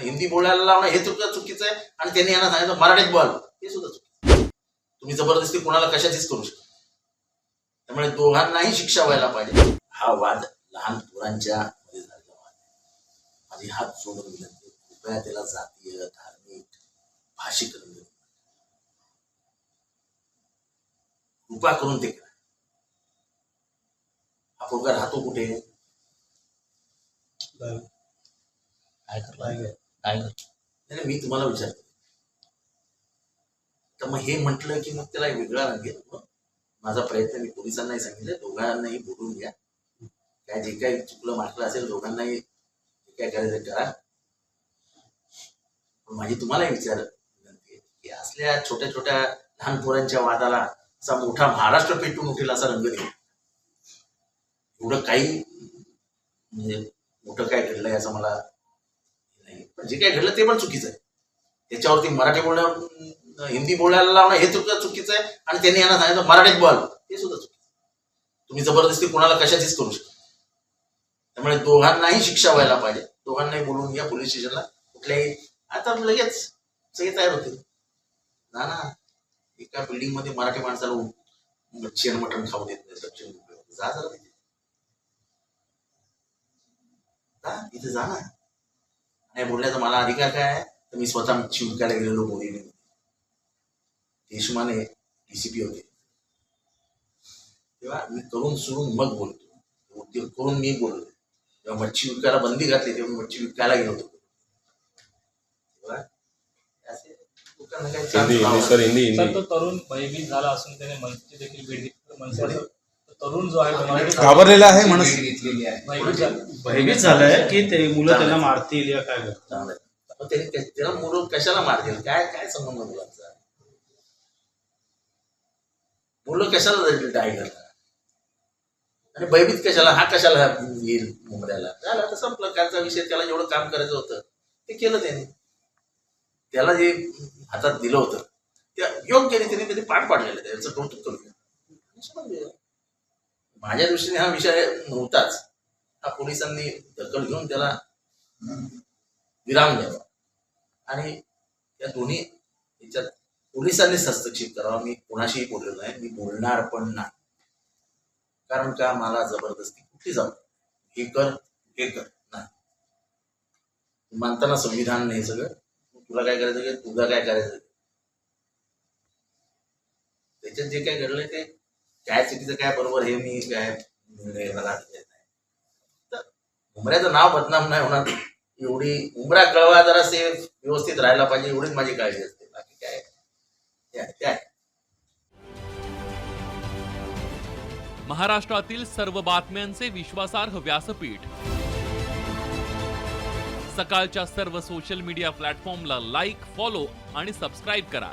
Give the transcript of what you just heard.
हिंदी बोलायला लावणं हे चुक चुकीचं आहे. आणि त्यांनी यांना सांगितलं मराठीत बोल. हे सुद्धा चुकीचं तुम्ही जबरदस्ती कोणाला कशाचीच करू शकता त्यामुळे दोघांनाही शिक्षा व्हायला पाहिजे. हा वाद लहान पोरांच्या मध्ये झालेला वाद. माझी हात जोडून विनंती. कृपया त्याला जातीय धार्मिक भाषिक रंग. कृपा करून ते करा. हा पोरगा राहतो कुठे? काय करणार काय नाही मी तुम्हाला विचारतो. तर मग हे म्हटलं की मग त्याला वेगळा रंग येतो मग माझा प्रयत्न मी पोलिसांनाही सांगितलं दोघांनाही बोलून घ्या. काय जे काही चुकलं माटलं असेल दोघांनाही जे काय करायचं करा. पण माझी तुम्हालाही विचार विनंती की असल्या छोट्या छोट्या लहान पोरांच्या वादाला असा मोठा महाराष्ट्र पेटून उठेल असा रंग देऊ एवढं काही म्हणजे मोठं काय घडलंय असं मला जे काय घडलं ते पण चुकीचं आहे. त्याच्यावरती मराठी बोलणं हिंदी बोलायला लावणं हे चुक चुकीचं आहे. आणि त्यांनी यांना सांगितलं मराठीत बोल. हे सुद्धा चुकीचं तुम्ही जबरदस्ती कोणाला कशाचीच करू शकता त्यामुळे दोघांनाही शिक्षा व्हायला पाहिजे. दोघांनाही बोलून घ्या पोलीस स्टेशनला. कुठल्याही आता लगेच सगळे तयार होतील. ना ना. एका बिल्डिंगमध्ये मराठी माणसाला उ- मटण खाऊ देत नाही सचिन जा जरा तिथे. जा इथे जा ना. नाही बोलण्याचा मला अधिकार काय आहे? तर मी स्वतः मच्छी विकायला गेलेलो बोरीने देशमाने डीसीपी होते. तेव्हा मी करून सोडून मग बोलतो. उद्योग करून मी बोललो. जेव्हा मच्छी विकायला बंदी घातली तेव्हा मी मच्छी विकायला गेलो होतो. तेव्हा. सर सर तरुण भयभीत झाला असून त्याने मनसेची देखील भेट घेतली तरुण जो आहे घाबरलेला आहे म्हणून घेतलेली आहे. भयभीत झाला भयभीत झालंय की ते मुलं त्यांना मारतील या काय त्या- त्याला मुलं कशाला मारतील? काय काय संबंध मुलांचा? मुलं कशाला डाय करतात? आणि भयभीत कशाला हा कशाला येईल मुंबड्याला झाला तर संपलं. कालचा विषय त्याला जेवढं काम करायचं होतं ते केलं त्याने. त्याला जे हातात दिलं होतं त्या योग्य रीतीने त्याने पार पाडलेलं. त्याचं कौतुक घेऊया. माझ्या दृष्टीने हा विषय नव्हताच. हा पोलिसांनी दखल घेऊन त्याला विराम द्यावा. आणि या दोन्ही याच्यात पोलिसांनीच हस्तक्षेप करावा. मी कोणाशीही बोललेलो नाही. मी बोलणार पण नाही. कारण का? मला जबरदस्ती कुठली जाऊ हे कर हे कर. नाही. मानताना संविधान नाही सगळं. तुला काय करायचं तुझा तुला काय करायचं त्याच्यात जे काय घडलंय ते काय चुकीचं काय बरोबर हे मी काय निर्णय घेण्याला अधिकार नाही. तर उमऱ्याचं नाव बदनाम नाही होणार. एवढी उमरा कळवा जरा से व्यवस्थित राहायला पाहिजे एवढीच माझी काळजी असते. बाकी काय काय महाराष्ट्रातील सर्व बातम्यांचे विश्वासार्ह व्यासपीठ. सकाळच्या सर्व सोशल मीडिया प्लॅटफॉर्मला लाईक फॉलो आणि सबस्क्राईब करा.